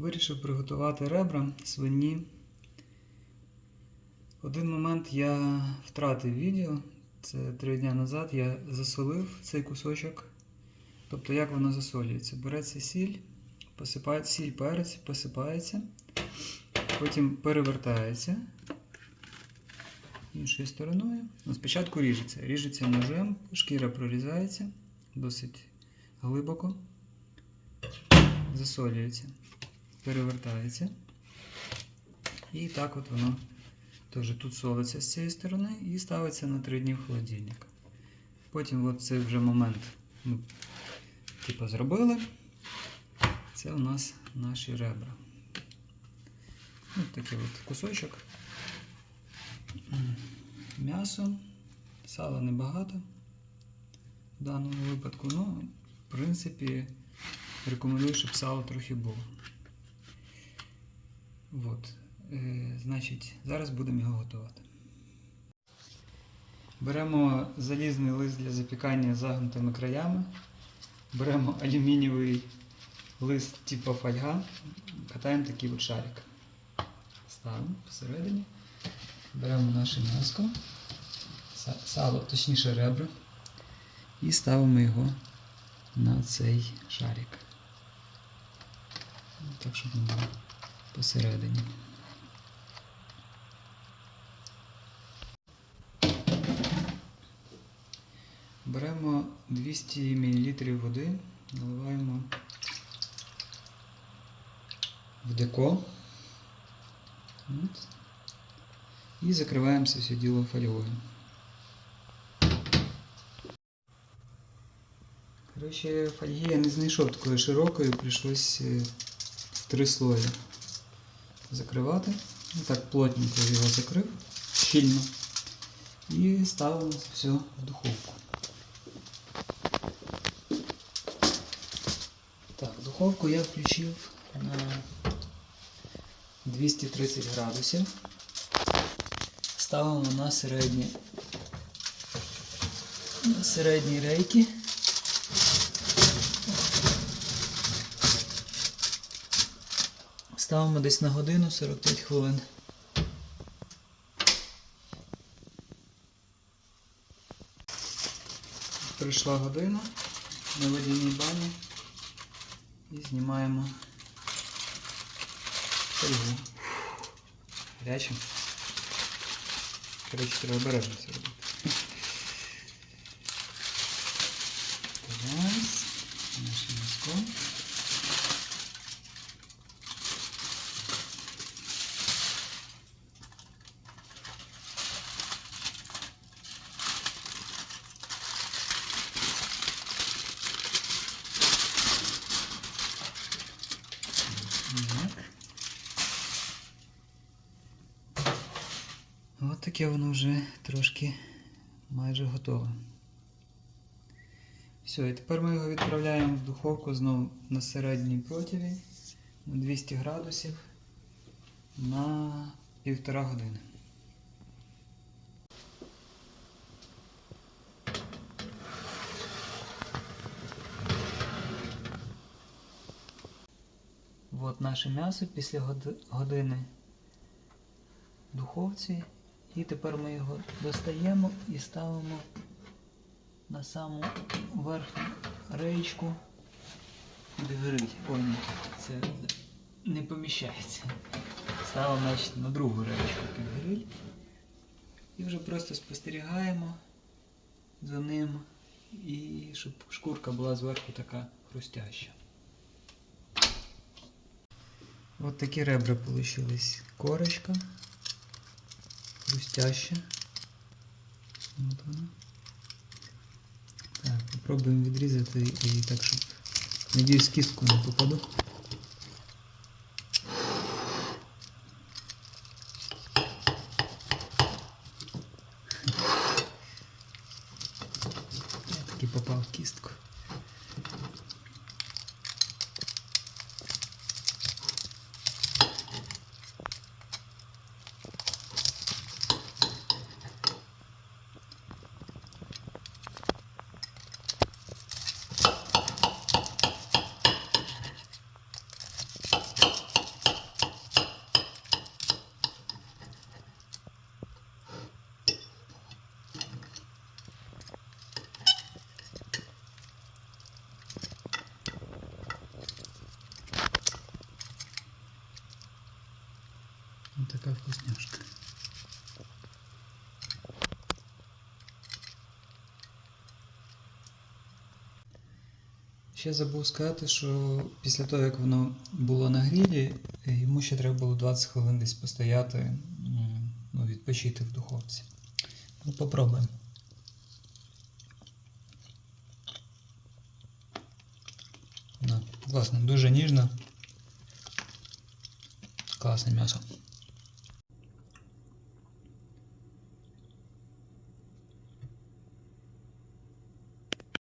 Вирішив приготувати ребра свині. Один момент я втратив відео. Це три дні назад я засолив цей кусочок. Тобто, як воно засолюється? Береться сіль, посипає, сіль, перець, посипається, потім перевертається іншою стороною. Ну, спочатку ріжеться. Ріжеться ножем, шкіра прорізається досить глибоко, засолюється, перевертається. І так от воно теж тут солиться з цієї сторони і ставиться на 3 дні в холодильник. Потім от цей вже момент ми типу, зробили. Це у нас наші ребра. Ось такий от кусочок. М'ясо, сала небагато в даному випадку. Ну, в принципі, рекомендую, щоб сало трохи було. От. Е, значить, зараз будемо його готувати. Беремо залізний лист для запікання загнутими краями. Беремо алюмінієвий лист типу фольга, катаємо такий от шарик. Ставимо посередині. Беремо наше м'яско, сало, точніше ребра, і ставимо його на цей шарик. Так, щоб він був посередині. Беремо 200 мл води, наливаємо в деко. От. І закриваємо все діло фольгою. Коротше, фольги я не знайшов такої широкої, прийшлось е, три слої закривати. Ну, так плотненько його закрив, щільно. І ставимо все в духовку. Так, духовку я включив на 230 градусів. Ставимо на середні, на середні рейки. Ставимо десь на годину 45 хвилин. Прийшла година на водяній бані і знімаємо фольгу. Гарячим. Коротше, треба обережно це робити. Раз. Наше м'яско. Так. От таке воно вже трошки майже готове. Все, і тепер ми його відправляємо в духовку знову на середній противень на 200 градусів на півтора години. От наше м'ясо після години в духовці. І тепер ми його достаємо і ставимо на саму верхню реєчку, де горить. Ой, ні, це не поміщається. Ставимо значить, на другу реєчку під гриль. І вже просто спостерігаємо за ним, і щоб шкурка була зверху така хрустяща. От такі ребра получились. Корочка. Хрустяще. От вона. Так, попробуємо відрізати і так, щоб. Надіюсь, кістку не попаду. Я таки попав в кістку. Така вкусняшка. Ще забув сказати, що після того, як воно було на грілі, йому ще треба було 20 хвилин десь постояти, ну, відпочити в духовці. Ну, попробуємо. Да, класно, дуже ніжно. Класне м'ясо.